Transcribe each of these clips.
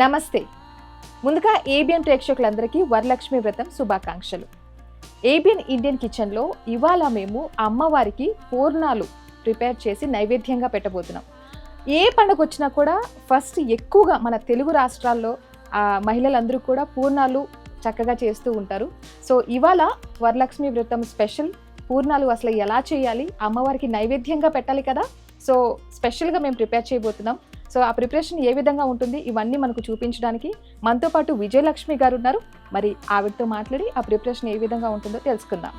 నమస్తే. ముందుగా ఏబిఎన్ ప్రేక్షకులందరికీ వరలక్ష్మి వ్రతం శుభాకాంక్షలు. ఏబిఎన్ ఇండియన్ కిచెన్లో ఇవాళ మేము అమ్మవారికి పూర్ణాలు ప్రిపేర్ చేసి నైవేద్యంగా పెట్టబోతున్నాం. ఏ పండుగ వచ్చినా కూడా ఫస్ట్ ఎక్కువగా మన తెలుగు రాష్ట్రాల్లో మహిళలందరూ కూడా పూర్ణాలు చక్కగా చేస్తూ ఉంటారు. సో ఇవాళ వరలక్ష్మి వ్రతం స్పెషల్. పూర్ణాలు అసలు ఎలా చేయాలి? అమ్మవారికి నైవేద్యంగా పెట్టాలి కదా? సో స్పెషల్గా మేము ప్రిపేర్ చేయబోతున్నాం. సో ఆ ప్రిపరేషన్ ఏ విధంగా ఉంటుంది ఇవన్నీ మనకు చూపించడానికి మనతో పాటు విజయలక్ష్మి గారు ఉన్నారు. మరి ఆవిడతో మాట్లాడి ఆ ప్రిపరేషన్ ఏ విధంగా ఉంటుందో తెలుసుకుందాం.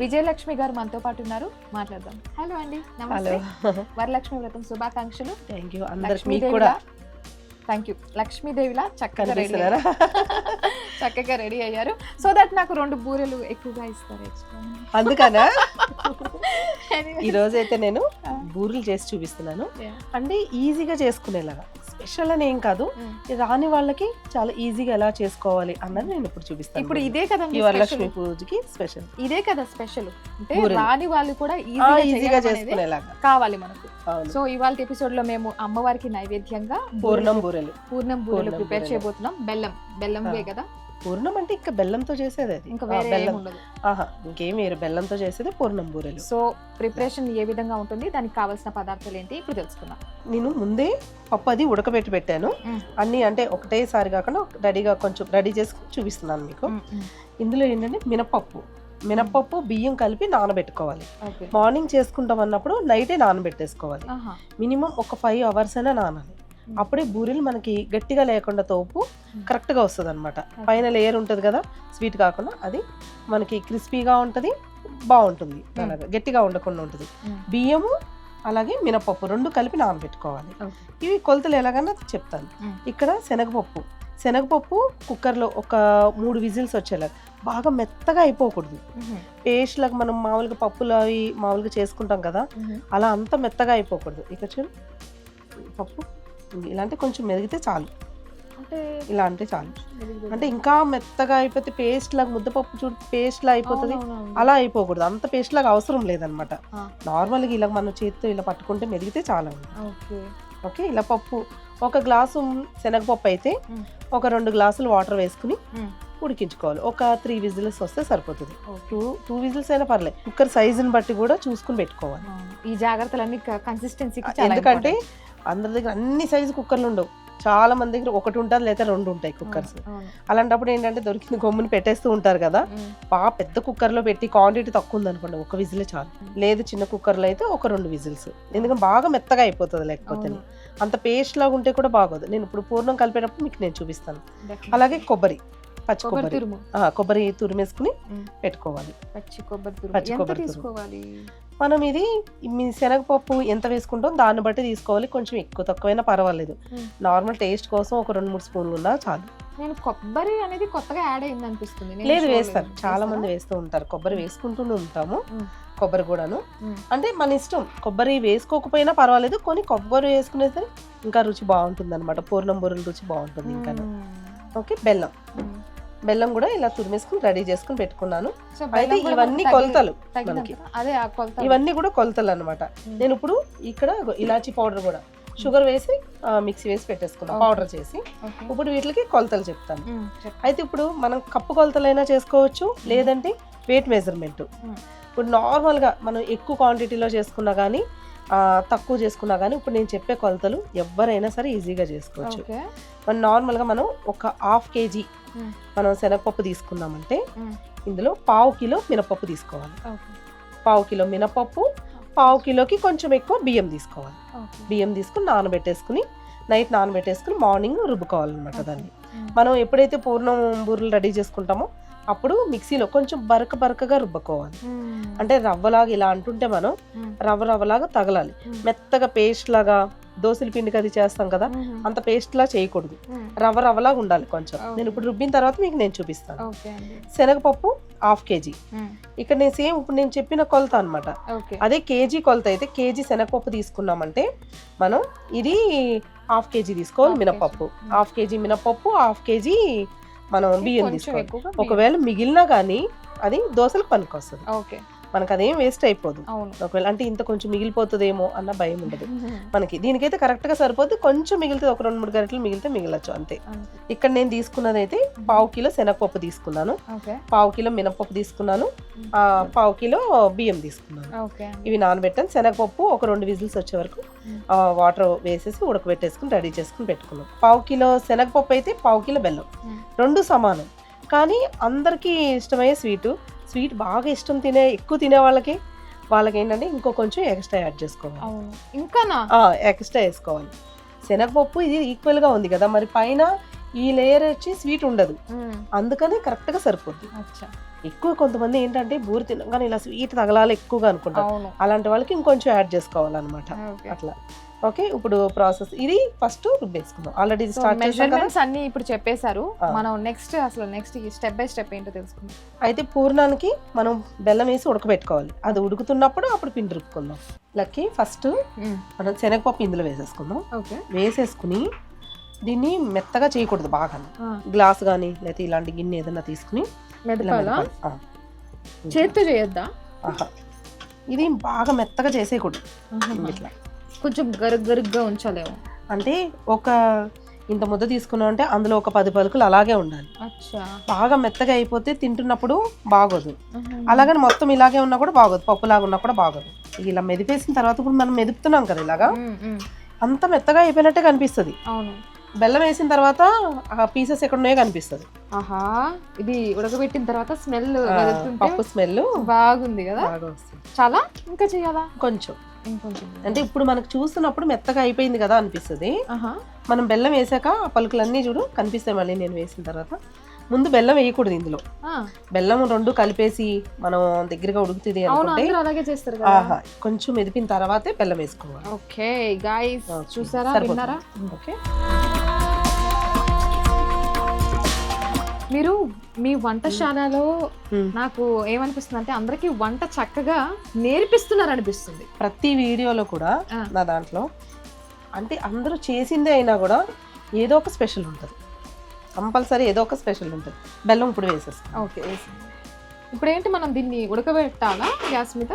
విజయలక్ష్మి గారు మనతో పాటు ఉన్నారు. మాట్లాడదాం. హలో అండి. నమస్తే. వరలక్ష్మి వ్రతం శుభాకాంక్షలు. థ్యాంక్ యూ అందరికి కూడా థ్యాంక్ యూ లక్ష్మీదేవిలా చక్కగా రెడీ చక్కగా రెడీ అయ్యారు సో దట్ నాకు రెండు బూరెలు ఎక్కువగా ఇస్తారు. అందుకనా Anyway. ఈ రోజు అయితే నేను. బూరెలు చేసి చూపిస్తున్నాను. అంటే ఈజీగా చేసుకునేలాగా స్పెషల్ అని ఏం కాదు రాని వాళ్ళకి చాలా ఈజీగా ఎలా చేసుకోవాలి అన్నది నేను ఇప్పుడు చూపిస్తాను ఇప్పుడు ఇదే కదా వరలక్ష్మి పూజకి స్పెషల్. ఇదే కదా స్పెషల్. అంటే. రాని వాళ్ళు కూడా ఈజీగా చేసుకునేలాగా. కావాలి మనకు. సో ఇవాళ ఎపిసోడ్లో మేము అమ్మవారికి నైవేద్యంగా పూర్ణం బూరెలు. పూర్ణం బూరెలు ప్రిపేర్. చేయబోతున్నాం. బెల్లం. బెల్లంవే ఆ. కదా? పూర్ణం అంటే ఇంకా బెల్లంతో చేసేది అది. ఇంకా బెల్లం. ఆహా ఇంకేం వేరు. బెల్లంతో చేసేది పూర్ణం బూరెలు. సో ప్రిపరేషన్ ఏ విధంగా ఉంటుంది? దానికి కావాల్సిన పదార్థాలు ఏంటి? ఇప్పుడు తెలుసుకుందాం. నేను ముందే పప్పు అది ఉడకబెట్టి పెట్టాను. అన్ని అంటే ఒకటేసారి కాకుండా రెడీగా కొంచెం రెడీ చేసి చూపిస్తున్నాను మీకు. ఇందులో ఏంటంటే మినపప్పు మినపప్పు బియ్యం కలిపి నానబెట్టుకోవాలి. మార్నింగ్ చేసుకుంటాం అన్నప్పుడు నైటే నానబెట్టేసుకోవాలి. మినిమం ఒక ఫైవ్ అవర్స్ అయినా నానాలి. అప్పుడే బూరెలు మనకి గట్టిగా లేకుండా తోపు కరెక్ట్గా వస్తుంది అనమాట పైన లేయర్ ఉంటుంది కదా స్వీట్ కాకుండా అది మనకి క్రిస్పీగా ఉంటుంది బాగుంటుంది అలాగా గట్టిగా ఉండకుండా ఉంటుంది. బియ్యము అలాగే మినపప్పు రెండు కలిపి నానబెట్టుకోవాలి. ఇవి కొలతలు ఎలాగన్నా చెప్తాను. ఇక్కడ శనగపప్పు శనగపప్పు కుక్కర్లో ఒక మూడు విజిల్స్ వచ్చేలా బాగా మెత్తగా అయిపోకూడదు. పేస్ట్ లాగా మనం మామూలుగా పప్పులు అవి మామూలుగా చేసుకుంటాం కదా అలా అంత మెత్తగా అయిపోకూడదు. ఇక చూడు పప్పు. ఇలా అంటే కొంచెం మెదిగితే చాలు. అంటే ఇలా అంటే చాలు. అంటే ఇంకా మెత్తగా అయిపోతే పేస్ట్ లాగా ముద్దపప్పు చూడు పేస్ట్ లా అయిపోతుంది. అలా అయిపోకూడదు. అంత పేస్ట్ లాగా అవసరం లేదనమాట. నార్మల్గా ఇలా మన చేతితో ఇలా పట్టుకుంటే మెదిగితే చాలా ఓకే. ఓకే ఇలా పప్పు. ఒక గ్లాసు శనగపప్పు అయితే. ఒక రెండు గ్లాసులు వాటర్ వేసుకుని. ఉడికించుకోవాలి. ఒక త్రీ విజిల్స్ వస్తే సరిపోతుంది. టూ టూ విజిల్స్ అయినా పర్లేదు. కుక్కర్ సైజుని బట్టి కూడా చూసుకుని పెట్టుకోవాలి. ఈ జాగ్రత్తలన్నీ కన్సిస్టెన్సీకి ఎందుకంటే అందరి దగ్గర అన్ని సైజు కుక్కర్లు ఉండవు. చాలా మంది దగ్గర ఒకటి ఉంటుంది లేదా రెండు ఉంటాయి కుక్కర్స్. అలాంటప్పుడు ఏంటంటే దొరికింది గమ్ముని పెట్టేస్తూ ఉంటారు కదా. బాగా పెద్ద కుక్కర్లో పెట్టి క్వాంటిటీ తక్కువ ఉంది ఒక విజిల్ చాలు. లేదు చిన్న కుక్కర్లో అయితే ఒక రెండు విజిల్స్. ఎందుకంటే బాగా మెత్తగా అయిపోతుంది లేకపోతే అంత పేస్ట్ లాగా ఉంటే కూడా బాగోదు. నేను ఇప్పుడు పూర్ణం కలిపేటప్పుడు మీకు నేను చూపిస్తాను. అలాగే కొబ్బరి పచ్చి కొబ్బరి కొబ్బరి. తురిమేసుకుని. పెట్టుకోవాలి. పచ్చి కొబ్బరి తురుము. పచ్చి కొబ్బరి మనం ఇది మీ శనగపప్పు ఎంత వేసుకుంటాం దాన్ని బట్టి తీసుకోవాలి కొంచెం ఎక్కువ తక్కువైనా పర్వాలేదు. నార్మల్ టేస్ట్ కోసం ఒక రెండు మూడు స్పూన్లు ఉన్నా చాలు నేను కొబ్బరి అనేది కొత్తగా యాడ్ అయింది అనిపిస్తుంది లేదు. వేస్తారు చాలా మంది? వేస్తూ ఉంటారు కొబ్బరి వేసుకుంటూనే ఉంటాము. కొబ్బరి కూడాను. అంటే మన ఇష్టం కొబ్బరి వేసుకోకపోయినా పర్వాలేదు కొన్ని కొబ్బరి వేసుకునేసరి ఇంకా రుచి బాగుంటుంది అనమాట పూర్ణం బూరెల రుచి బాగుంటుంది ఇంకా. ఓకే బెల్లం. బెల్లం కూడా ఇలా తురిమేసుకుని రెడీ చేసుకుని పెట్టుకున్నాను అయితే ఇవన్నీ కొలతలు. మనకి ఇవన్నీ కూడా కొలతలు అనమాట. నేను ఇప్పుడు ఇక్కడ ఇలాచీ పౌడర్ కూడా షుగర్ వేసి మిక్సీ వేసి పెట్టేసుకున్నాను Okay. పౌడర్ చేసి. ఇప్పుడు వీటికి కొలతలు చెప్తాను. అయితే ఇప్పుడు మనం కప్పు కొలతలైనా చేసుకోవచ్చు లేదంటే వెయిట్ మెజర్మెంట్. ఇప్పుడు నార్మల్గా మనం ఎక్కువ క్వాంటిటీలో చేసుకున్నా కానీ తక్కువ చేసుకున్నా కానీ ఇప్పుడు నేను చెప్పే కొలతలు ఎవరైనా సరే ఈజీగా చేసుకోవచ్చు మనం నార్మల్గా మనం ఒక హాఫ్ కేజీ. మనం శనగపప్పు తీసుకున్నామంటే మ్. ఇందులో పావు కిలో మినపప్పు తీసుకోవాలి పావు కిలో మినపప్పు పావు కిలోకి కొంచెం ఎక్కువ బియ్యం తీసుకోవాలి బియ్యం తీసుకుని నానబెట్టేసుకుని నైట్ నానబెట్టేసుకుని మార్నింగ్ రుబ్బుకోవాలన్నమాట. దాన్ని. మనం ఎప్పుడైతే పూర్ణం బూరెలు రెడీ చేసుకుంటామో అప్పుడు మిక్సీలో కొంచెం బరక బరకగా రుబ్బకోవాలి. అంటే రవ్వలాగా ఇలా అంటుంటే మనం. రవ్వ రవ్వలాగా తగలాలి. మెత్తగా పేస్ట్ లాగా దోశల పిండికి అది చేస్తాం కదా. అంత పేస్ట్ లా చేయకూడదు. రవ్వ రవ్వలాగా ఉండాలి కొంచెం. నేను ఇప్పుడు రుబ్బిన తర్వాత మీకు నేను చూపిస్తాను శనగపప్పు హాఫ్ కేజీ. ఇక్కడ నేను సేమ్ ఇప్పుడు నేను చెప్పిన కొలత అన్నమాట ఓకే అదే కేజీ కొలత అయితే కేజీ శనగపప్పు తీసుకున్నామంటే మనం ఇది హాఫ్ కేజీ తీసుకోవాలి మినపప్పు. హాఫ్ కేజీ మినపప్పు హాఫ్ కేజీ మనం బియ్యం తీసుకోవాలి. ఒకవేళ మిగిలినా కానీ అది దోశలకు పనికి వస్తుంది ఓకే. మనకు అదేం వేస్ట్ అయిపోదు ఒకవేళ అంటే ఇంత కొంచెం మిగిలిపోతుందేమో అన్న భయం ఉండదు. మనకి దీనికైతే కరెక్ట్గా సరిపోద్ది. కొంచెం మిగిలితే ఒక రెండు మూడు గరిటలు మిగిలితే మిగలచ్చు అంతే. ఇక్కడ నేను తీసుకున్నది అయితే పావు కిలో శనగపప్పు తీసుకున్నాను. పావు కిలో మినపప్పు తీసుకున్నాను. పావు కిలో బియ్యం తీసుకున్నాను. ఇవి నానబెట్టాను. శనగపప్పు ఒక రెండు విజిల్స్ వచ్చే వరకు వాటర్ వేసేసి ఉడకబెట్టేసుకుని రెడీ చేసుకుని పెట్టుకున్నాం పావు కిలో శనగపప్పు అయితే పావు కిలో బెల్లం. రెండు సమానం. కానీ అందరికీ ఇష్టమయ్యే స్వీటు స్వీట్ బాగా ఇష్టం తినే ఎక్కువ తినే వాళ్ళకి వాళ్ళకి ఏంటంటే ఇంకో కొంచెం ఎక్స్ట్రా యాడ్ చేసుకోవాలి. అవును. ఇంకానా? ఎక్స్ట్రా వేసుకోవాలి. శనగపప్పు ఇది ఈక్వల్గా ఉంది కదా మరి పైన ఈ లేయర్ వచ్చి స్వీట్ ఉండదు. అందుకని కరెక్ట్గా సరిపోద్ది ఎక్కువ కొంతమంది ఏంటంటే బూరి తినగానే ఇలా స్వీట్ తగలాలి ఎక్కువగా అనుకుంటారు. అలాంటి వాళ్ళకి ఇంకొంచెం యాడ్ చేసుకోవాలన్నమాట. అట్లా. ఓకే ఇప్పుడు ప్రాసెస్ ఇది ఫస్ట్ రుబ్బేసుకుందాం ఆల్రెడీ స్టార్ట్ చేసాం కదా. మెజర్మెంట్స్ అన్ని ఇప్పుడు చెప్పేశారు. మనం నెక్స్ట్ అసలు నెక్స్ట్ స్టెప్ బై స్టెప్ ఏంటో తెలుసుకుందాం. అయితే పూర్ణానికి మనం బెల్లం వేసి ఉడకబెట్టుకోవాలి. అది ఉడుకుతున్నప్పుడు అప్పుడు పిండి రుబ్బుకుందాం. లక్కి ఫస్ట్ మనం శనగపప్పు ఇందులో వేసేసుకుందాం. ఓకే. వేసేసుకుని దీన్ని మెత్తగా చేయకూడదు బాగా. గ్లాస్ కానీ లేకపోతే ఇలాంటి గిన్నె ఏదైనా తీసుకుని. చేత్తో చేయొద్దా. ఇది బాగా మెత్తగా చేసేయకూడదు. ఇట్లా. కొంచెం గరుగ్ గరుగ్గా ఉంచాలేమో. అంటే ఒక ఇంత ముద్ద తీసుకున్నాం అంటే అందులో ఒక పది పలుకులు అలాగే ఉండాలి. బాగా మెత్తగా అయిపోతే తింటున్నప్పుడు బాగోదు. అలాగని మొత్తం ఇలాగే ఉన్నా కూడా బాగోదు. పప్పులాగా ఉన్నా కూడా బాగోదు. ఇలా మెదిపేసిన తర్వాత ఇప్పుడు మనం మెదుపుతున్నాం కదా ఇలాగా. అంత మెత్తగా అయిపోయినట్టే కనిపిస్తుంది. బెల్లం వేసిన తర్వాత ఆ పీసెస్ ఎక్కడున్నాయో కనిపిస్తుంది. ఆహా. ఇది ఉడకబెట్టిన తర్వాత స్మెల్ పప్పు స్మెల్ బాగుంది కదా? చాలా? ఇంకా చేయాలా? కొంచెం. అంటే ఇప్పుడు మనకు చూస్తున్నప్పుడు మెత్తగా అయిపోయింది కదా అనిపిస్తుంది. ఆహా. మనం బెల్లం వేసాక ఆ పలుకులన్నీ చూడు కనిపిస్తాయి మళ్ళీ నేను వేసిన తర్వాత. ముందు బెల్లం వేయకూడదు ఇందులో. బెల్లం రెండు కలిపేసి మనం దగ్గరగా ఉడుకుతుంది అనుకుంటే కొంచెం మెదిపిన తర్వాతే బెల్లం వేసుకోవాలి. ఓకే గాయస్ చూసారా ఓకే. మీరు మీ వంటశాలలో. నాకు ఏమనిపిస్తుంది అంటే అందరికి వంట చక్కగా నేర్పిస్తున్నారు అనిపిస్తుంది ప్రతి వీడియోలో కూడా. నా దాంట్లో. అంటే అందరూ చేసిందే అయినా కూడా ఏదో ఒక స్పెషల్ ఉంటుంది. కంపల్సరీ ఏదో ఒక స్పెషల్ ఉంటుంది. బెల్లం ఇప్పుడు వేసేస్తాం ఓకే ఇప్పుడు ఏంటి మనం దీన్ని ఉడకబెట్టాలా గ్యాస్ మీద?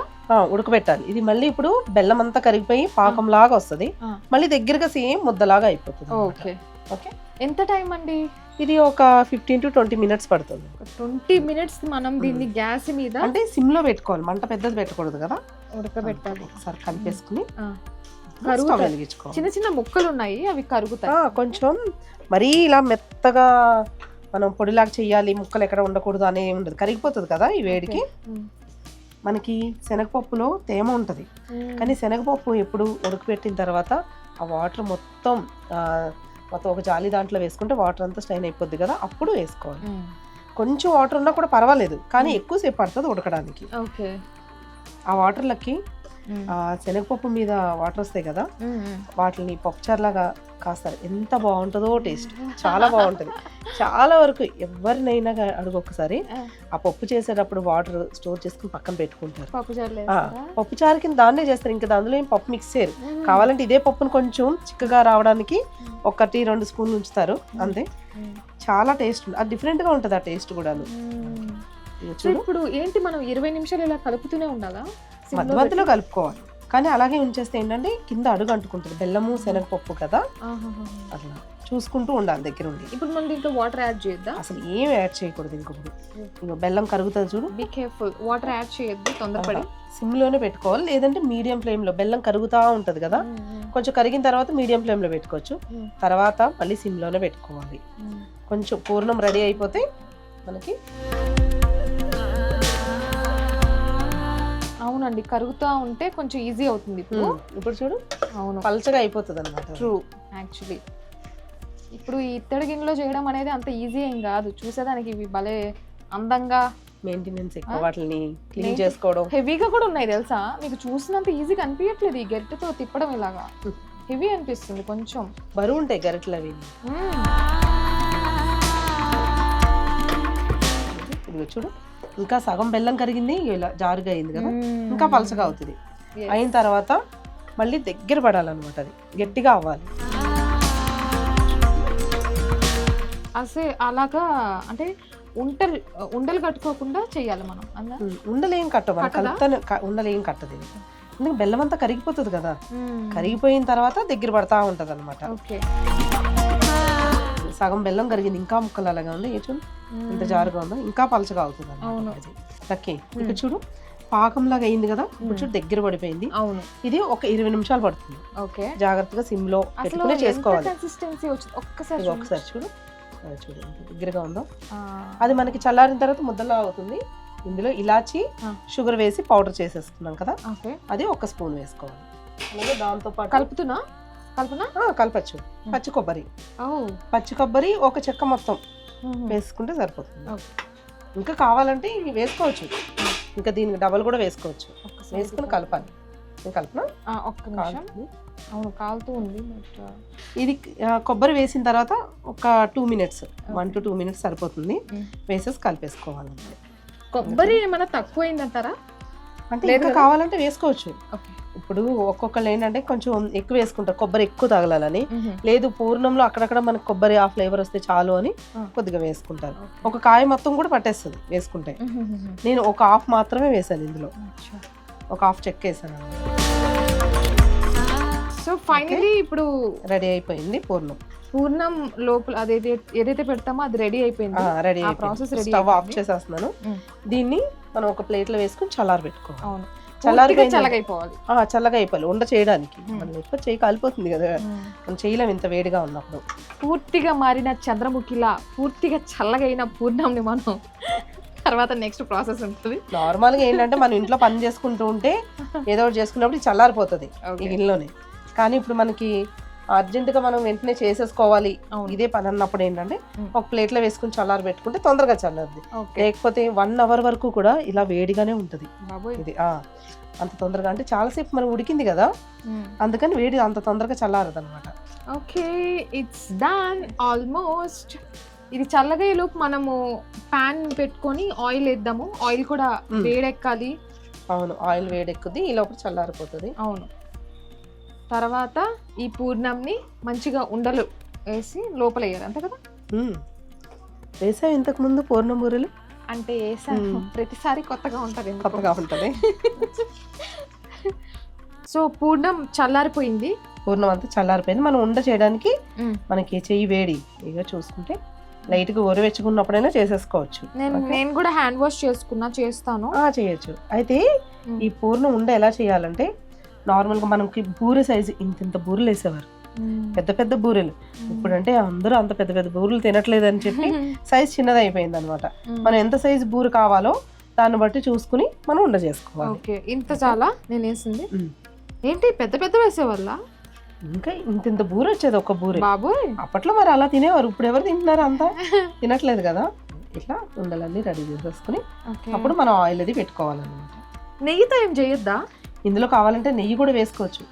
ఉడకబెట్టాలి. ఇది మళ్ళీ ఇప్పుడు బెల్లం అంతా కరిగిపోయి పాకం లాగా వస్తుంది. మళ్ళీ దగ్గరగా సేమ్ ముద్దలాగా అయిపోతుంది. ఓకే. ఓకే? ఎంత టైం అండి? ఇది ఒక ఫిఫ్టీన్ టు ట్వంటీ మినిట్స్ పడుతుంది. ట్వంటీ మినిట్స్ మనం దీన్ని గ్యాస్ మీద అంటే సిమ్లో పెట్టుకోవాలి మంట పెద్దది పెట్టకూడదు కదా? ఉడకబెట్టాలి. ఒకసారి కలిపేసుకుని చిన్న చిన్న ముక్కలు ఉన్నాయి అవి కరుగుతాయి. కొంచెం మరీ ఇలా మెత్తగా మనం పొడిలాగా చెయ్యాలి ముక్కలు ఎక్కడ ఉండకూడదు ఏమి ఉండదు. కరిగిపోతుంది కదా ఈ వేడికి. మనకి శనగపప్పులో తేమ ఉంటుంది. కానీ శనగపప్పు ఎప్పుడు ఉడకబెట్టిన తర్వాత ఆ వాటర్ మొత్తం మొత్తం ఒక జాలి దాంట్లో వేసుకుంటే వాటర్ అంతా స్టైన్ అయిపోద్ది కదా అప్పుడు వేసుకోవాలి. కొంచెం వాటర్ ఉన్నా కూడా పర్వాలేదు కానీ. ఎక్కువసేపు పడుతుంది ఉడకడానికి ఓకే ఆ వాటర్లకి శనగపప్పు మీద వాటర్ వస్తాయి కదా. వాటిని పప్పుచారులాగా కాస్తారు. ఎంత బాగుంటుందో టేస్ట్. చాలా బాగుంటుంది. చాలా వరకు ఎవరినైనా అడుగు ఒకసారి ఆ. పప్పు చేసేటప్పుడు వాటర్ స్టోర్ చేసుకుని పక్కన పెట్టుకుంటారు. పప్పు చారు కింద దాన్నే చేస్తారు. ఇంకా దానిలో ఏం పప్పు మిక్స్ చేయరు. కావాలంటే ఇదే పప్పును కొంచెం చిక్కగా రావడానికి ఒకటి రెండు స్పూన్లు ఉంచుతారు. అంతే. చాలా టేస్ట్ అది డిఫరెంట్గా ఉంటుంది ఆ టేస్ట్ కూడా ఇప్పుడు ఏంటి మనం ఇరవై నిమిషాలు ఇలా కలుపుతూనే ఉండాలా? మధ్య మధ్యలో కలుపుకోవాలి. కానీ అలాగే ఉంచేస్తే ఏంటంటే కింద అడుగు అంటుకుంటుంది. బెల్లము శనగపప్పు కదా. అట్లా చూసుకుంటూ ఉండాలి దగ్గర ఉండి. ఇప్పుడు మనం దీంట్లో వాటర్ యాడ్ చేయొద్దా? అసలు ఏం యాడ్ చేయకూడదు ఇంకొకటి. ఇంకో బెల్లం కరుగుతుంది చూడు. బీ కేర్ఫుల్ వాటర్ యాడ్ చేయొద్దు తొందరపడి. సిమ్లోనే పెట్టుకోవాలి. లేదంటే మీడియం ఫ్లేమ్లో బెల్లం కరుగుతా ఉంటది కదా? కొంచెం కరిగిన తర్వాత మీడియం ఫ్లేమ్లో పెట్టుకోవచ్చు. తర్వాత మళ్ళీ సిమ్లోనే పెట్టుకోవాలి. కొంచెం పూర్ణం రెడీ అయిపోతే మనకి అవునండి కరుగుతా ఉంటే కొంచెం ఈజీ అవుతుంది ఇప్పుడు. ఇప్పుడు చూడు అవును. పలచగా అయిపోతుంది అనమాట ట్రూ యాక్చువల్లీ ఇప్పుడు ఈ ఇత్తడి గిన్నెలో చేయడం అనేది అంత ఈజీ ఏం కాదు. చూసేదానికి ఇవి భలే అందంగా మెయింటెనెన్స్ ఎక్కువ? వాటిని క్లీన్ చేసుకోవడం. హెవీగా కూడా ఉన్నాయి తెలుసా? మీకు చూసినంత ఈజీగా అనిపించట్లేదు ఈ గరిటెతో తిప్పడం ఇలాగా. హెవీ అనిపిస్తుంది కొంచెం. బరువు ఉంటాయి గరిటలు అవి. చూడు. ఇంకా సగం బెల్లం కరిగింది ఇలా జారుగా అయింది కదా. ఇంకా పలచగా అవుతుంది. అయిన తర్వాత మళ్ళీ దగ్గర పడాలన్నమాట అది. గట్టిగా అవ్వాలి. అసే అలాగా అంటే ఉంటలు ఉండలు కట్టుకోకుండా చేయాలి మనం ఉండలేం కట్టవు మనం కట్టదా? కలుపుతానే ఉండలేం కట్టదు ఇది. ఎందుకంటే బెల్లం అంతా కరిగిపోతుంది కదా. కరిగిపోయిన తర్వాత దగ్గర పడతా ఉంటది అనమాట ఓకే. సగం బెల్లం కరిగింది. ఇంకా ముక్కలు అలాగా ఉంది. ఏ చూడు? ఇంత జారుగా ఉందో. ఇంకా పలచగా అవుతుంది. అన్నమాట ఓకే ఇక్కడ చూడు పాకంలాగా అయింది కదా? చూడు దగ్గర పడిపోయింది. అవును. ఇది ఒక ఇరవై నిమిషాలు పడుతుంది. ఓకే. జాగ్రత్తగా సిమ్లో పెట్టుకుని చేసుకోవాలి. కన్సిస్టెన్సీ వచ్చింది ఒక్కసారి. ఒకసారి చూడు. చూడు దగ్గరగా ఉందో. అది మనకి చల్లారిన తర్వాత ముద్దలా అవుతుంది. ఇందులో ఇలాచి. షుగర్ వేసి పౌడర్ చేసేస్తున్నాం కదా? ఓకే. అది ఒక స్పూన్ వేసుకోవాలి. అలాగే దాంతో పాటు కలుపుతున్నా? కలుపునా? కలపచ్చు. పచ్చి కొబ్బరి. పచ్చి కొబ్బరి ఒక చెక్క మొత్తం. వేసుకుంటే సరిపోతుంది. ఇంకా కావాలంటే ఇవి వేసుకోవచ్చు. ఇంకా దీనికి డబల్ కూడా వేసుకోవచ్చు. వేసుకుని కలపాలి. కలపనా? ఆ, ఒక్క నిమిషం. కాలుతుంది. అవును కాలుతూ ఉంది బట్ ఇది కొబ్బరి వేసిన తర్వాత ఒక two minutes one to two minutes సరిపోతుంది. వేసేసి కలిపేసుకోవాలి కొబ్బరి ఏమైనా తక్కువైందంటారా? అంటే ఇంకా? కావాలంటే వేసుకోవచ్చు. ఓకే. ఇప్పుడు ఒక్కొక్కళ్ళు ఏంటంటే కొంచెం ఎక్కువ వేసుకుంటారు కొబ్బరి ఎక్కువ తగలాలని లేదు పూర్ణంలో అక్కడక్కడ మనకు కొబ్బరి ఆ ఫ్లేవర్ వస్తే చాలు అని. కొద్దిగా వేసుకుంటారు. ఒక కాయ మొత్తం కూడా పట్టేస్తుంది వేసుకుంటే. నేను ఒక హాఫ్ మాత్రమే వేసాను ఇందులో. ఒక హాఫ్ చెక్క వేసాను. సో ఫైనలీ ఇప్పుడు రెడీ అయిపోయింది పూర్ణం. పూర్ణం లోపల అదేది ఏదైతే పెడతామో అది రెడీ అయిపోయింది. Ready ready stove off. చేసేస్తున్నాను. దీన్ని మనం ఒక ప్లేట్లో వేసుకుని చల్లారి పెట్టుకోవాలి అవును. చల్లగైపోవాలి. చల్లగా అయిపోవాలి ఉండ చేయడానికి. మనం ఎక్కువ చేయి కాలిపోతుంది కదా. మనం చేయలేం ఇంత వేడిగా ఉన్నప్పుడు. పూర్తిగా మారిన చంద్రముఖిలా పూర్తిగా చల్లగైన పూర్ణంని మనం తర్వాత నెక్స్ట్ ప్రాసెస్ ఉంటుంది. నార్మల్గా ఏంటంటే మనం ఇంట్లో పని చేసుకుంటూ ఉంటే ఏదో ఒకటి చేసుకున్నప్పుడు చల్లారిపోతుంది ఈ. గిన్నెలోనే. కానీ ఇప్పుడు మనకి అర్జెంట్గా మనం వెంటనే చేసేసుకోవాలి. ఇదే పని అన్నప్పుడు ఏంటంటే. ఒక ప్లేట్లో వేసుకుని చల్లారి పెట్టుకుంటే తొందరగా చల్లారుది ఓకే. లేకపోతే వన్ అవర్ వరకు కూడా ఇలా వేడిగానే ఉంటది. ఇది అంత తొందరగా. అంటే చాలాసేపు మనం ఉడికింది కదా అందుకని వేడి అంత తొందరగా చల్లారదు అనమాట ఓకే ఇట్స్ డన్ ఆల్మోస్ట్ ఇది చల్లగా లోపు మనము పాన్ పెట్టుకొని ఆయిల్ వేద్దాము. ఆయిల్ కూడా. వేడెక్కాలి. అవును ఆయిల్ వేడెక్కుద్ది ఈ లోపల చల్లారిపోతుంది. అవును. తర్వాత ఈ పూర్ణంని మంచిగా ఉండలు వేసి లోపల వేయాలి అంతే కదా. వేసావు ఇంతకు ముందు పూర్ణం బూరెలు అంటే వేసాను. ప్రతిసారి కొత్తగా ఉంటుంది. కొత్తగా ఉంటుంది సో పూర్ణం చల్లారిపోయింది పూర్ణం అంతా చల్లారిపోయింది మనం ఉండ చేయడానికి. మనకి చెయ్యి వేడి ఇక చూసుకుంటే లైట్గా ఉరవెచ్చుకున్నప్పుడైనా చేసేసుకోవచ్చు నేను? నేను కూడా హ్యాండ్ వాష్ చేసుకున్నా చేస్తాను చేయొచ్చు అయితే. ఈ పూర్ణం ఉండ ఎలా చేయాలంటే నార్మల్గా మనకి బూరె సైజు ఇంత ఇంత బూరెలు వేసేవారు. పెద్ద పెద్ద బూరెలు. ఇప్పుడు అంటే అందరూ అంత పెద్ద పెద్ద బూరెలు తినట్లేదు అని చెప్పి సైజ్ చిన్నది అయిపోయింది అనమాట. మనం ఎంత సైజు బూరు కావాలో దాన్ని బట్టి చూసుకుని మనం ఉండ చేసుకోవాలి ఓకే ఇంత చాలా? నేను వేసింది. ఏంటి పెద్ద పెద్ద వేసేవాళ్ళ? ఇంకా ఇంత ఇంత బూర వచ్చేది ఒక బూరె. బాబోయ్. అప్పట్లో మరి అలా తినేవారు. ఇప్పుడు ఎవరు తింటున్నారు అంతా? తినట్లేదు కదా? ఇట్లా ఉండలన్నీ రెడీ చేసేసుకుని. అప్పుడు మనం ఆయిల్ అది పెట్టుకోవాలన్నమాట. నెయ్యితో ఏం చేయొద్దా? ఇందులో కావాలంటే నెయ్యి కూడా వేసుకోవచ్చు.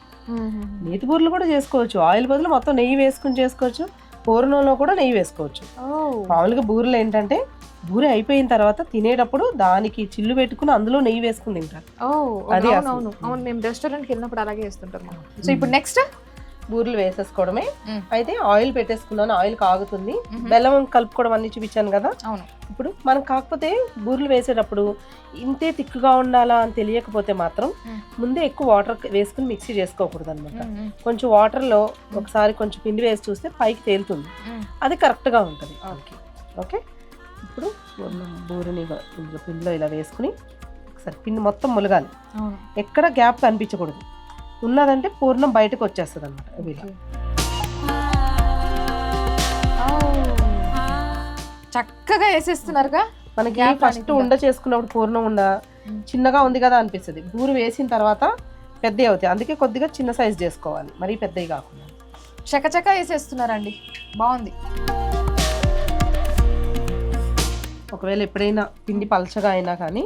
నేతి బూరెలు కూడా చేసుకోవచ్చు. ఆయిల్ బదులు మొత్తం నెయ్యి వేసుకుని చేసుకోవచ్చు. పూర్ణంలో కూడా నెయ్యి వేసుకోవచ్చు. మామూలుగా బూరెలు ఏంటంటే బూరె అయిపోయిన తర్వాత తినేటప్పుడు దానికి చిల్లు పెట్టుకుని అందులో నెయ్యి వేసుకుని తింటారు. అది. అవును అవును. మేము రెస్టారెంట్కి వెళ్ళినప్పుడు అలాగే వేస్తుంటాం సో ఇప్పుడు నెక్స్ట్? బూరెలు వేసేసుకోవడమే. అయితే ఆయిల్ పెట్టేసుకున్నాను ఆయిల్ కాగుతుంది. బెల్లం కలుపుకోవడం అన్ని చూపించాను కదా. అవును. ఇప్పుడు మనం కాకపోతే బూరెలు వేసేటప్పుడు ఇంతే తిక్కుగా ఉండాలా అని తెలియకపోతే మాత్రం. ముందే ఎక్కువ వాటర్ వేసుకుని మిక్సీ చేసుకోకూడదు అనమాట కొంచెం వాటర్లో ఒకసారి కొంచెం పిండి వేసి చూస్తే పైకి తేలుతుంది. అది కరెక్ట్గా ఉంటుంది. ఓకే. ఓకే? ఇప్పుడు బూరెని పిండిలో ఇలా వేసుకుని ఒకసారి పిండి మొత్తం ములగాలి. ఎక్కడ గ్యాప్ కనిపించకూడదు. ఉన్నదంటే పూర్ణం బయటకు వచ్చేస్తుంది అనమాట చక్కగా వేసేస్తున్నారుగా? మనకి ఫస్ట్. ఉండ చేసుకున్నప్పుడు పూర్ణం ఉండ. చిన్నగా ఉంది కదా అనిపిస్తుంది. బూరు వేసిన తర్వాత పెద్దవి అవుతాయి. అందుకే కొద్దిగా చిన్న సైజ్ చేసుకోవాలి. మరీ పెద్దవి కాకుండా. చకచక వేసేస్తున్నారండి. బాగుంది. ఒకవేళ ఎప్పుడైనా పిండి పలచగా అయినా కానీ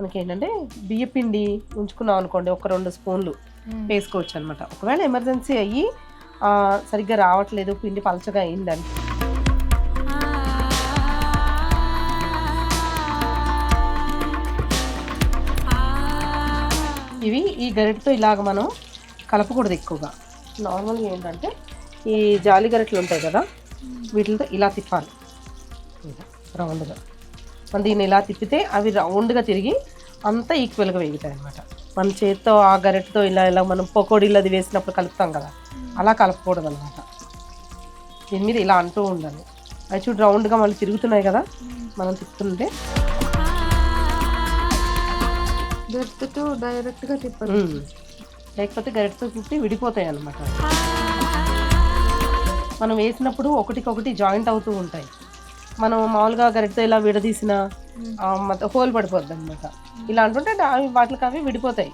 మనకి ఏంటంటే బియ్య పిండి ఉంచుకున్నాం అనుకోండి ఒక రెండు స్పూన్లు. వేసుకోవచ్చు అనమాట ఒకవేళ ఎమర్జెన్సీ అయ్యి సరిగ్గా రావట్లేదు పిండి పలచగా అయిందని ఇవి ఈ గరిటతో ఇలాగ మనం కలపకూడదు ఎక్కువగా. నార్మల్గా ఏంటంటే ఈ జాలి గరిటలు ఉంటాయి కదా వీటితో ఇలా తిప్పాలి. రౌండ్గా. మనం దీన్ని ఇలా తిప్పితే అవి రౌండ్గా తిరిగి అంతా ఈక్వల్గా వేగుతాయి అనమాట మన చేత్తో ఆ గరిటతో ఇలా ఇలా మనం పకోడీలు అది వేసినప్పుడు కలుపుతాం కదా. అలా కలపకూడదు అనమాట దీని మీద ఇలా అంటూ ఉండాలి. అవి చూడు రౌండ్గా మళ్ళీ తిరుగుతున్నాయి కదా. మనం తిప్పుతుంటే. గరిటెతో డైరెక్ట్గా తిప్పదు ఉమ్. లేకపోతే గరిటతో తిప్పి విడిపోతాయి అనమాట మనం వేసినప్పుడు ఒకటికొకటి జాయింట్ అవుతూ ఉంటాయి. మనం మామూలుగా గరిటతో ఇలా విడదీసిన హోల్ పడిపోద్ది అనమాట ఇలా అంటుంటే అవి వాటికి అవి విడిపోతాయి.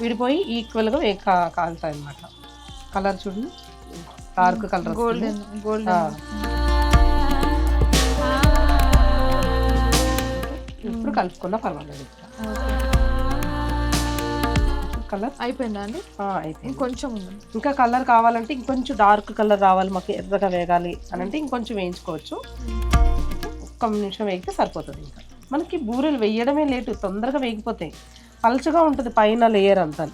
విడిపోయి ఈక్వల్గా కా- కాలుతాయి అనమాట కలర్ చూడండి డార్క్ కలర్ గోల్డెన్ గోల్డెన్ ఇప్పుడు కలుపుకున్నా పర్వాలేదు కలర్ అయిపోయిందా అండి? అయిపోయింది. ఉంది. ఇంకా కలర్ కావాలంటే ఇంకొంచెం డార్క్ కలర్ రావాలి మాకు ఎర్రగా వేగాలి అని అంటే ఇంకొంచెం వేయించుకోవచ్చు. ఒక్క నిమిషం వేగితే సరిపోతుంది ఇంకా. మనకి బూరెలు వేయడమే లేటు తొందరగా వేగిపోతాయి. పలుచగా ఉంటుంది పైన లేయర్ అంతా.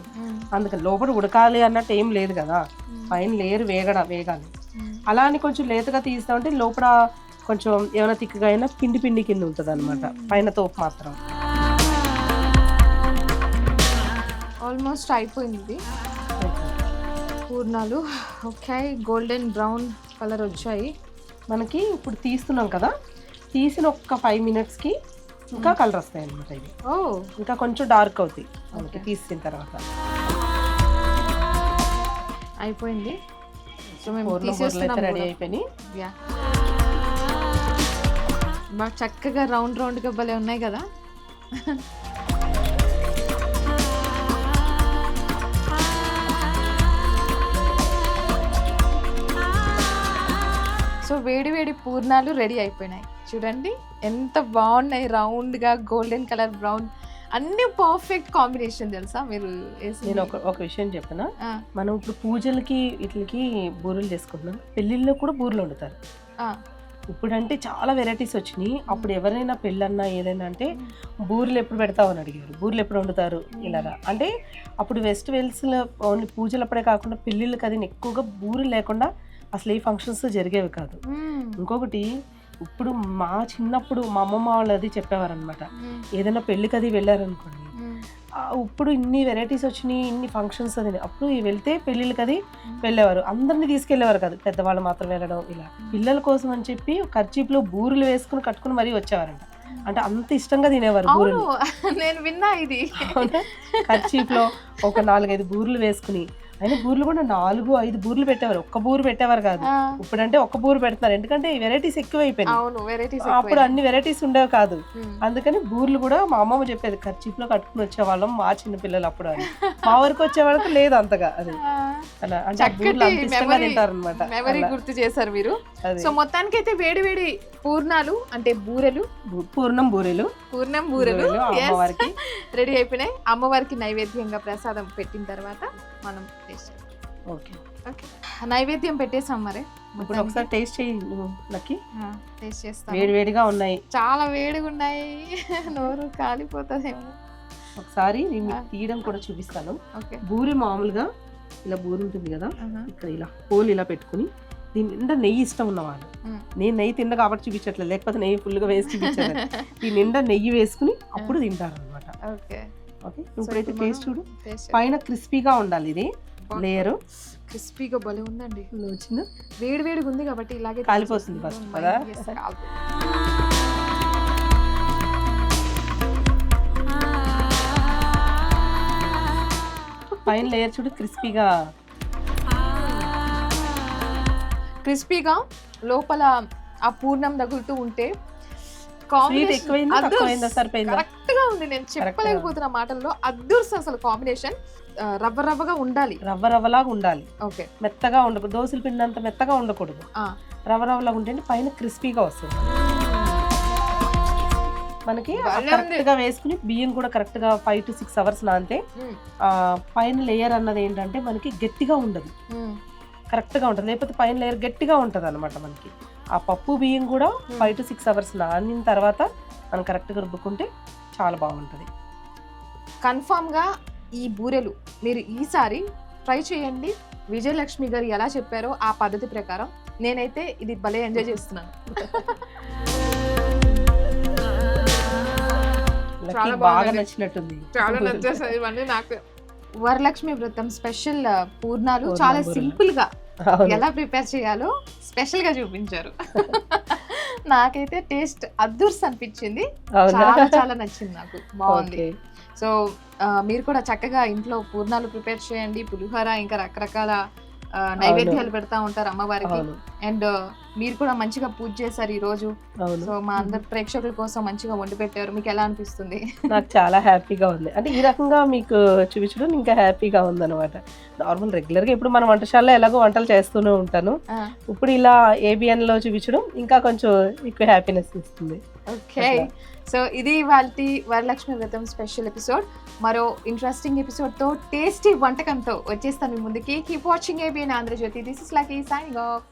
అందుకని లోపల ఉడకాలి అన్నట్టు ఏం లేదు కదా. పైన లేయర్ వేగడ వేగాలి. అలా అని కొంచెం లేతగా తీస్తామంటే లోపల కొంచెం ఏమైనా తిక్కగా అయినా పిండి పిండి కింద ఉంటుంది అనమాట పైన తోపు మాత్రం. ఆల్మోస్ట్ అయిపోయింది. పూర్ణాలు. ఓకే గోల్డెన్ బ్రౌన్ కలర్ వచ్చాయి. మనకి ఇప్పుడు తీస్తున్నాం కదా. తీసిన ఒక్క ఫైవ్ మినిట్స్కి ఇంకా కలర్ వస్తాయి అనమాట ఇవి. ఓ ఇంకా కొంచెం డార్క్ అవుతాయి. మనకి తీసిన తర్వాత. అయిపోయింది. సో మేము రెడీ. అయిపోయినాయి. బాగా చక్కగా రౌండ్ రౌండ్గా భలే ఉన్నాయి కదా. సో వేడి వేడి పూర్ణాలు రెడీ అయిపోయినాయి. చూడండి. ఎంత బాగున్నాయి. రౌండ్గా గోల్డెన్ కలర్ బ్రౌన్. అన్ని పర్ఫెక్ట్ కాంబినేషన్ తెలుసా మీరు? నేను ఒక ఒక విషయం చెప్పనా? మనం ఇప్పుడు పూజలకి ఇట్లకి బూరెలు చేసుకుంటున్నాం. పెళ్ళిళ్ళలో కూడా బూరెలు వండుతారు. ఇప్పుడంటే చాలా వెరైటీస్ వచ్చినాయి. అప్పుడు ఎవరైనా పెళ్ళన్నా ఏదైనా అంటే బూరెలు ఎప్పుడు పెడతావు అని అడిగారు. బూరెలు ఎప్పుడు వండుతారు? ఇలాగా. అంటే అప్పుడు వెస్ట్ వెల్స్లో ఓన్లీ పూజలప్పుడే కాకుండా పెళ్ళిళ్ళకి అది ఎక్కువగా బూరెలు లేకుండా అసలు ఏ ఫంక్షన్స్ జరిగేవి కాదు. ఇంకొకటి ఇప్పుడు మా చిన్నప్పుడు మా అమ్మమ్మ వాళ్ళు అది చెప్పేవారనమాట. ఏదైనా పెళ్ళికి అది వెళ్ళారనుకోండి ఇప్పుడు ఇన్ని వెరైటీస్ వచ్చినాయి ఇన్ని ఫంక్షన్స్ అది అప్పుడు వెళ్తే పెళ్ళిళ్ళకి అది వెళ్ళేవారు. అందరినీ తీసుకెళ్ళేవారు కాదు. పెద్దవాళ్ళు మాత్రం వెళ్ళడం ఇలా. పిల్లల కోసం అని చెప్పి ఖర్చీపులో బూరెలు వేసుకుని కట్టుకుని మరీ వచ్చేవారంట. అంటే అంత ఇష్టంగా తినేవారు బూరెలు. నేను విన్నా ఇది. ఖర్చీపులో ఒక నాలుగైదు బూరెలు వేసుకుని అయినా బూరెలు కూడా నాలుగు ఐదు బూరెలు పెట్టేవారు. ఒక్క బూరు పెట్టేవారు కాదు. ఇప్పుడంటే ఒక్క బూరు పెడుతున్నారు. ఎందుకంటే వెరైటీస్ ఎక్కువ అయిపోయినాయి అప్పుడు అన్ని వెరైటీస్ ఉండేవి కాదు. అందుకని బూర్లు కూడా మా అమ్మమ్మ చెప్పేది ఖర్చీపులో కట్టుకుని వచ్చేవాళ్ళం మా చిన్న పిల్లలు అప్పుడు అని. మా వరకు వచ్చే వరకు లేదు అంతగా అది. అలా అంటే మెమరీ గుర్తు చేశారు మీరు. సో మొత్తానికి అయితే వేడి వేడి పూర్ణాలు అంటే బూరెలు. పూర్ణం బూరెలు. పూర్ణం బూరెలు. బూరెలు అమ్మవారికి. రెడీ అయిపోయినాయి. అమ్మవారికి నైవేద్యంగా ప్రసాదం పెట్టిన తర్వాత మనం టేస్ట్. ఓకే ఓకే నైవేద్యం పెట్టేసాం మరి. ఇప్పుడు ఒకసారి టేస్ట్ చేయి నువ్వు లక్కి. టేస్ట్ చేస్తాం వేడి వేడిగా ఉన్నాయి. చాలా వేడిగా ఉన్నాయి నోరు కాలిపోతుందేమో. ఒకసారి నేను తీయడం కూడా చూపిస్తాను. ఓకే. బూరి మామూలుగా ఇలా బూరి ఉంటుంది కదా ఇక్కడ ఇలా హోల్ ఇలా పెట్టుకుని దీని నిండా నెయ్యి ఇష్టం ఉన్నవాళ్ళు. నేను నెయ్యి తిన్న కాబట్టి చూపించట్లేదు లేకపోతే నెయ్యి ఫుల్గా వేసి చూపించాను ఈ నిండా నెయ్యి వేసుకుని అప్పుడు తింటారు అనమాట ఓకే. ఓకే? ఇప్పుడైతే టేస్ట్ చూడు. పైన క్రిస్పీగా ఉండాలి ఇది. లేయరు. క్రిస్పీగా భలే ఉందండి. వచ్చింది వేడి వేడిగా ఉంది కాబట్టి ఇలాగే కాలిపోతుంది చేస్తుంది. కదా? పైన లేయర్ చూడు క్రిస్పీగా. క్రిస్పీగా లోపల ఆ పూర్ణం తగులుతూ ఉంటే స్వీట్ ఎక్కువైందా? తక్కువైందా? సరిపోయిందా? కరెక్ట్గా ఉంది. నేను చెప్పలేకపోతున్న మాటల్లో అద్దూర్స్ అసలు కాంబినేషన్ రవ్వ రవ్వగా ఉండాలి. రవ్వ రవ్వలాగా ఉండాలి. ఓకే. మెత్తగా ఉండకూడదు. దోశల పిండి అంత మెత్తగా ఉండకూడదు. రవ్వ రవ్వలాగా ఉంటే పైన క్రిస్పీగా వస్తుంది. మనకి భలే కరెక్ట్గా వేసుకుని బియ్యం కూడా కరెక్ట్గా ఫైవ్ టు సిక్స్ అవర్స్ నానితే పైన లేయర్ అన్నది ఏంటంటే మనకి గట్టిగా ఉండదు. కరెక్ట్గా ఉంటుంది. లేకపోతే పైన లేయర్ గట్టిగా ఉంటుంది అనమాట మనకి. ఆ పప్పు బియ్యం కూడా ఫైవ్ టు సిక్స్ అవర్స్ నానిన తర్వాత మనం కరెక్ట్గా రుబ్బుకుంటే చాలా బాగుంటుంది కన్ఫామ్గా ఈ బూరెలు మీరు ఈసారి ట్రై చేయండి విజయలక్ష్మి గారు ఎలా చెప్పారో ఆ పద్ధతి ప్రకారం నేనైతే ఇది భలే ఎంజాయ్ చేస్తున్నాను చాలా బాగా. నచ్చినట్టుంది చాలా నచ్చేసాయి ఇవన్నీ నాకు వరలక్ష్మి వ్రతం స్పెషల్ పూర్ణాలు పూర్ణం చాలా. సింపుల్గా. ఎలా ప్రిపేర్ చేయాలో స్పెషల్గా చూపించారు. నాకైతే టేస్ట్ అద్దుర్స్ అనిపించింది. చాలా చాలా నచ్చింది నాకు. బాగుంది. సో మీరు కూడా చక్కగా ఇంట్లో పూర్ణాలు ప్రిపేర్ చేయండి. పులిహోర ఇంకా రకరకాల నైవేద్యాలు పెడతా ఉంటారు అమ్మవారికి. అండ్ మీరు కూడా మంచిగా పూజ చేశారు ఈ రోజు సో మా అందరి ప్రేక్షకుల కోసం మంచిగా వండి పెట్టారు. మీకు ఎలా అనిపిస్తుంది? నాకు చాలా హ్యాపీగా ఉంది. అంటే ఈ రకంగా మీకు చూపించడం ఇంకా హ్యాపీగా ఉంది అనమాట నార్మల్ రెగ్యులర్గా ఇప్పుడు మన వంటశాలలో ఎలాగో వంటలు చేస్తూనే ఉంటాను. ఇప్పుడు ఇలా ABN లో చూపించడం ఇంకా కొంచెం ఎక్కువ హ్యాపీనెస్ ఇస్తుంది. ఓకే. సో ఇది వాళ్ళ వరలక్ష్మి వ్రతం స్పెషల్ ఎపిసోడ్. మరో ఇంట్రెస్టింగ్ ఎపిసోడ్తో టేస్టీ వంటకంతో వచ్చేస్తాను మీ ముందుకి. Keep watching ABN Andhra Jyothi. This is Lucky signing off